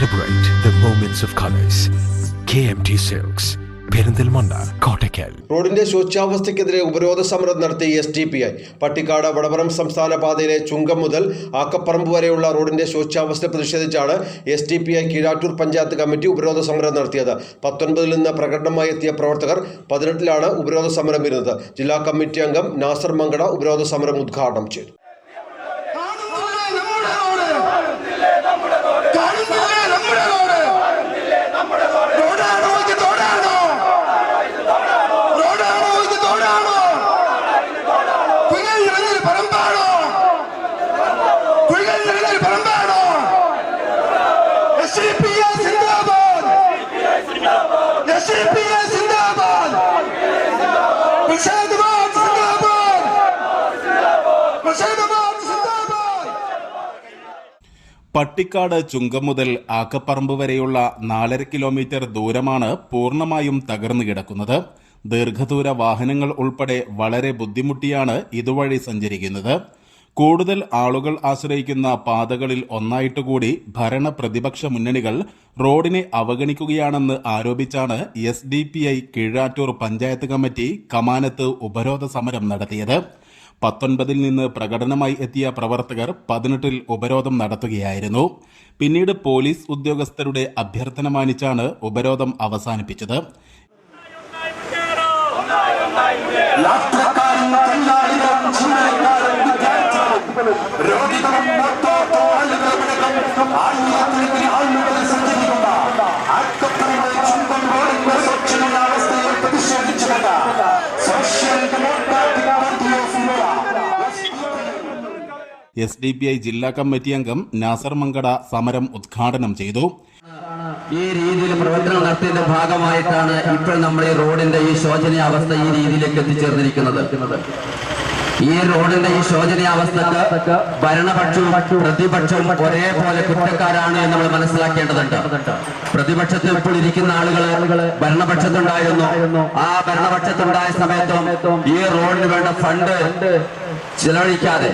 Celebrate the moments of colors. KMT Silks, Perinthalmanna Kottakkal റോഡിന്റെ ശോച്യാവസ്ഥയ്ക്കെതിരെ ഉപരോധ സമരം നടത്തി S T P I Pattikkad Vadavaram സംസ്ഥാന പാതയിലെ ചുങ്കം മുതൽ ആക്കപ്പറമ്പ് വരെയുള്ള റോഡിന്റെ ശോച്യാവസ്ഥ പ്രതിഷേധിച്ചാണ് S T P I Keezhattur panchayat committee ഉപരോധ സമരം നടത്തിയത്. പത്തൊൻപതിൽ നിന്ന് പ്രകടനമായി എത്തിയ പ്രവർത്തകർ പതിനെട്ടിലാണ് ഉപരോധ സമരം വരുന്നത്. ജില്ലാ കമ്മിറ്റി അംഗം നാസർ മങ്കട ഉപരോധ സമരം ഉദ്ഘാടനം ചെയ്തു. കാണുന്നില്ലേ നമ്മുടെ റോഡ് റോഡാണോ ഇത് തോടാണോ റോഡാണോ ഇത് തോടാണോ കുഴൽ നിറഞ്ഞൊരു പറമ്പാണോ കുഴൽ നിറഞ്ഞൊരു പറമ്പാണോ എസ് ഡി പി ഐ സിന്ദാബാദ് എസ് ഡി പി ഐ സിന്ദാബാദ് പ്രസാദബാദ് സിന്ദാബാദ് പ്രസാദബാദ് സിന്ദാബാദ് പട്ടിക്കാട് ചുങ്കം മുതൽ ആക്കപ്പറമ്പ് വരെയുള്ള നാലര കിലോമീറ്റർ ദൂരമാണ് പൂർണമായും തകർന്നു കിടക്കുന്നത്. ദീർഘദൂര വാഹനങ്ങൾ ഉൾപ്പെടെ വളരെ ബുദ്ധിമുട്ടിയാണ് ഇതുവഴി സഞ്ചരിക്കുന്നത്. കൂടുതൽ ആളുകൾ ആശ്രയിക്കുന്ന പാതകളിൽ ഒന്നായിട്ടുകൂടി ഭരണ പ്രതിപക്ഷ മുന്നണികൾ റോഡിനെ അവഗണിക്കുകയാണെന്ന് ആരോപിച്ചാണ് S D P I Keezhattur panchayat committee കമാനത്ത് ഉപരോധ സമരം നടത്തിയത്. പത്തൊൻപതിൽ നിന്ന് പ്രകടനമായി എത്തിയ പ്രവർത്തകർ പതിനെട്ടിൽ ഉപരോധം നടത്തുകയായിരുന്നു. പിന്നീട് പോലീസ് ഉദ്യോഗസ്ഥരുടെ അഭ്യർത്ഥന മാനിച്ചാണ് ഉപരോധം അവസാനിപ്പിച്ചത്. എസ് ഡി പി ഐ ജില്ലാ കമ്മിറ്റി അംഗം നാസർ മങ്കട സമരം ഉദ്ഘാടനം ചെയ്തു. ഈ രീതിയിൽ പ്രവർത്തനം നടത്തിയതിന്റെ ഭാഗമായിട്ടാണ് ഇപ്പോൾ നമ്മൾ ഈ റോഡിന്റെ ഈ ശോചനീയ അവസ്ഥ ഈ രീതിയിലേക്ക് എത്തിച്ചേർന്നിരിക്കുന്നത്. ഈ റോഡിന്റെ ഈ ശോചനീയാവസ്ഥക്ക് ഭരണപക്ഷവും പ്രതിപക്ഷവും ഒരേപോലെ കുറ്റക്കാരാണ് എന്ന് നമ്മൾ മനസ്സിലാക്കേണ്ടതുണ്ട്. പ്രതിപക്ഷത്തിൽ ഇപ്പോൾ ഇരിക്കുന്ന ആളുകൾ ഭരണപക്ഷത്തുണ്ടായിരുന്നു. ആ ഭരണപക്ഷത്തുണ്ടായ സമയത്തും ഈ റോഡിന് വേണ്ട ഫണ്ട് ചിലവഴിക്കാതെ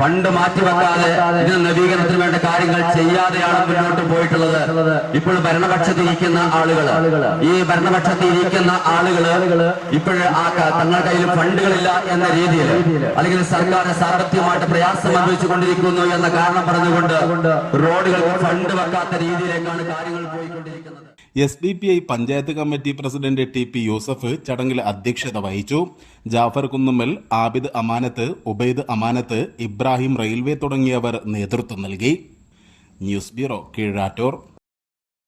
ഫണ്ട് മാറ്റിവെക്കാതെ ഇതിന് നവീകരണത്തിന് വേണ്ട കാര്യങ്ങൾ ചെയ്യാതെയാണ് മുന്നോട്ട് പോയിട്ടുള്ളത്. ഇപ്പോൾ ഭരണപക്ഷത്തിരിക്കുന്ന ആളുകൾ ഈ ഭരണപക്ഷത്തിൽ ഇരിക്കുന്ന ആളുകൾ ഇപ്പോഴ് ആ തങ്ങളുടെ കയ്യിൽ ഫണ്ടുകളില്ല എന്ന രീതിയിൽ അല്ലെങ്കിൽ സർക്കാർ സാമ്പത്തികമായിട്ട് പ്രയാസം അനുഭവിച്ചു കൊണ്ടിരിക്കുന്നു എന്ന കാരണം പറഞ്ഞുകൊണ്ട് റോഡുകൾ ഫണ്ട് വെക്കാത്ത രീതിയിലേക്കാണ് കാര്യങ്ങൾ പോയിക്കൊണ്ടിരിക്കുന്നത്. S D P I panchayat committee president T P Yusuf ചടങ്ങിൽ അധ്യക്ഷത വഹിച്ചു. ജാഫർ കുന്നുമ്മൽ ആബിദ് അമാനത്ത് ഉബൈദ് അമാനത്ത് ഇബ്രാഹിം റെയിൽവേ തുടങ്ങിയവർ നേതൃത്വം നൽകി. News bureau Keezhattoor